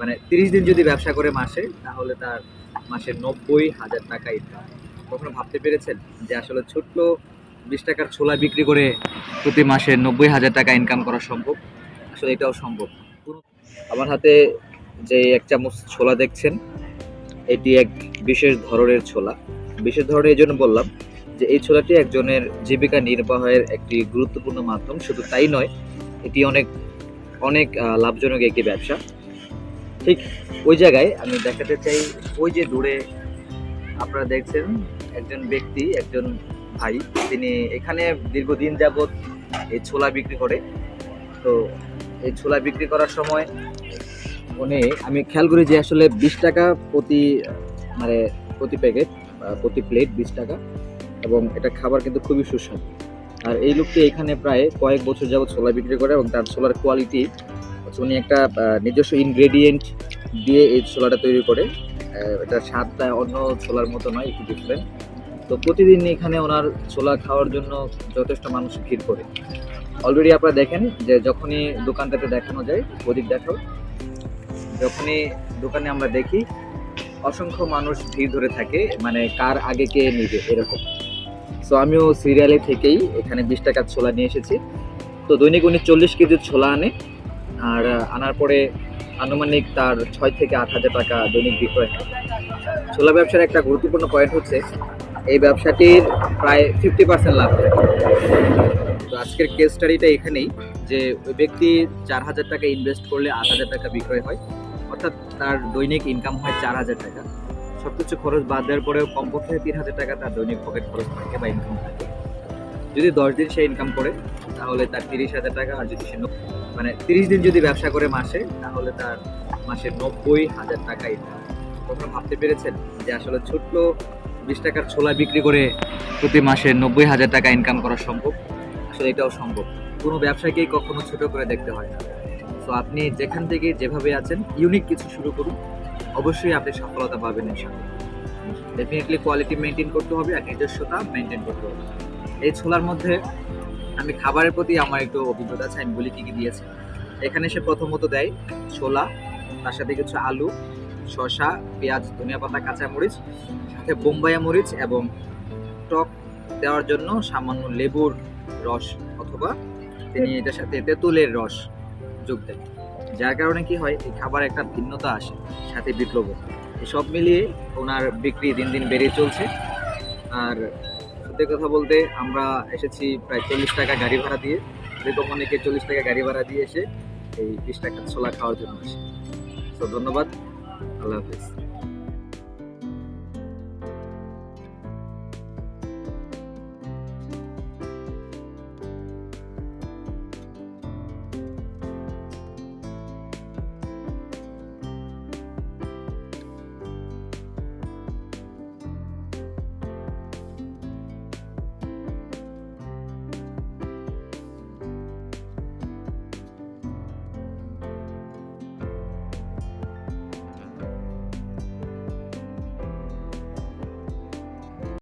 মানে তিরিশ দিন যদি ব্যবসা করে মাসে, তাহলে তার মাসে নব্বই হাজার টাকা ইনকাম কখনো ভাবতে পেরেছেন যে আসলে ছোট্ট বিশ টাকার ছোলা বিক্রি করে প্রতি মাসে নব্বই হাজার টাকা ইনকাম করা সম্ভব? আসলে এটাও সম্ভব। আমার হাতে যে এক চামচ ছোলা দেখছেন, এটি এক বিশেষ ধরনের ছোলা। বিশেষ ধরনের এই জন্য বললাম যে এই ছোলাটি একজনের জীবিকা নির্বাহের একটি গুরুত্বপূর্ণ মাধ্যম। শুধু তাই নয়, এটি অনেক অনেক লাভজনক একটি ব্যবসা। ঠিক ওই জায়গায় আমি দেখাতে চাই, ওই যে দূরে আপনারা দেখছেন একজন ব্যক্তি, একজন ভাই। তিনি এখানে দীর্ঘদিন যাবৎ এই ছোলা বিক্রি করে। তো এই ছোলা বিক্রি করার সময় উনি, আমি খেয়াল করি যে আসলে বিশ টাকা প্রতি মানে প্রতি প্যাকেট প্রতি প্লেট বিশ টাকা এবং এটা খাবার কিন্তু খুবই সুস্বাদু। আর এই লোকটি এখানে প্রায় কয়েক বছর যাবৎ ছোলা বিক্রি করে এবং তার ছোলার কোয়ালিটি উনি একটা নিজস্ব ইনগ্রেডিয়েন্ট দিয়ে এই ছোলাটা তৈরি করে। এটা স্বাদটা অন্য ছোলার মতো নয়, একটু ডিফারেন্ট তো প্রতিদিন এখানে ওনার ছোলা খাওয়ার জন্য যথেষ্ট মানুষ ভিড় করে। অলরেডি আপনারা দেখেন যে যখনই দোকানটাতে দেখানো যায়, ওদিক দেখো যখনই দোকানে আমরা দেখি, অসংখ্য মানুষ ভিড় ধরে থাকে মানে কার আগে কে নিবে, এরকম। সো আমিও সিরিয়ালে থেকেই এখানে বিশ টাকার ছোলা নিয়ে এসেছি। তো দৈনিক উনি চল্লিশ কেজির ছোলা আনে। আর আনার পরে আনুমানিক তার ছয় থেকে আট হাজার টাকা দৈনিক বিক্রয় হয়। ছোলা ব্যবসার একটা গুরুত্বপূর্ণ পয়েন্ট হচ্ছে, এই ব্যবসাটির প্রায় ফিফটি পার্সেন্ট লাভ থাকে তো আজকের কেস স্টাডিটা এখানেই, যে ওই ব্যক্তি চার হাজার টাকা ইনভেস্ট করলে আট হাজার টাকা বিক্রয় হয়, অর্থাৎ তার দৈনিক ইনকাম হয় চার হাজার টাকা। সব কিছু খরচ বাদ দেওয়ার পরেও কমপক্ষে তিন হাজার টাকা তার দৈনিক পকেট খরচ থাকে বা ইনকাম থাকে। যদি দশ দিন সে ইনকাম করে, তাহলে তার তিরিশ হাজার টাকা আর যদি সে মানে তিরিশ দিন যদি ব্যবসা করে মাসে, তাহলে তার মাসে নব্বই হাজার টাকা ইনকাম কখনো ভাবতে পেরেছেন যে আসলে ছোট্ট বিশ টাকার ছোলা বিক্রি করে প্রতি মাসে নব্বই হাজার টাকা ইনকাম করা সম্ভব? আসলে এটাও সম্ভব। কোনো ব্যবসাকেই কখনো ছোট করে দেখতে হয় না। তো আপনি যেখান থেকে যেভাবে আছেন ইউনিক কিছু শুরু করুন। অবশ্যই আপনি সফলতা পাবেন ইনশাআল্লাহ। ডেফিনেটলি কোয়ালিটি মেনটেন করতে হবে আর নিজস্বতা মেনটেন করতে হবে। এই ছোলার মধ্যে আমি খাবারের প্রতি আমার একটু অভিজ্ঞতা আছে, আমি বলি কী কী দিয়েছে। এখানে সে প্রথমত দেয় ছোলা, তার সাথে কিছু আলু, শসা, পেঁয়াজ, ধনিয়া পাতা, কাঁচা মরিচ, সাথে বোম্বাইয়া মরিচ এবং টক দেওয়ার জন্য সামান্য লেবুর রস অথবা তিনি এটার সাথে তেঁতুলের রস যোগ দেন যার কারণে কি হয়, এই খাবার একটা ভিন্নতা আসে, সাথে বিপ্লব সব মিলিয়ে ওনার বিক্রি দিন দিন বেড়ে চলছে। আর সত্যি কথা বলতে আমরা এসেছি প্রায় চল্লিশ টাকা গাড়ি ভাড়া দিয়ে এরকম অনেকে চল্লিশ টাকা গাড়ি ভাড়া দিয়ে এসে এই বিশ টাকা ছোলা খাওয়ার জন্য আসে। তো ধন্যবাদ, আল্লাহ হাফিজ।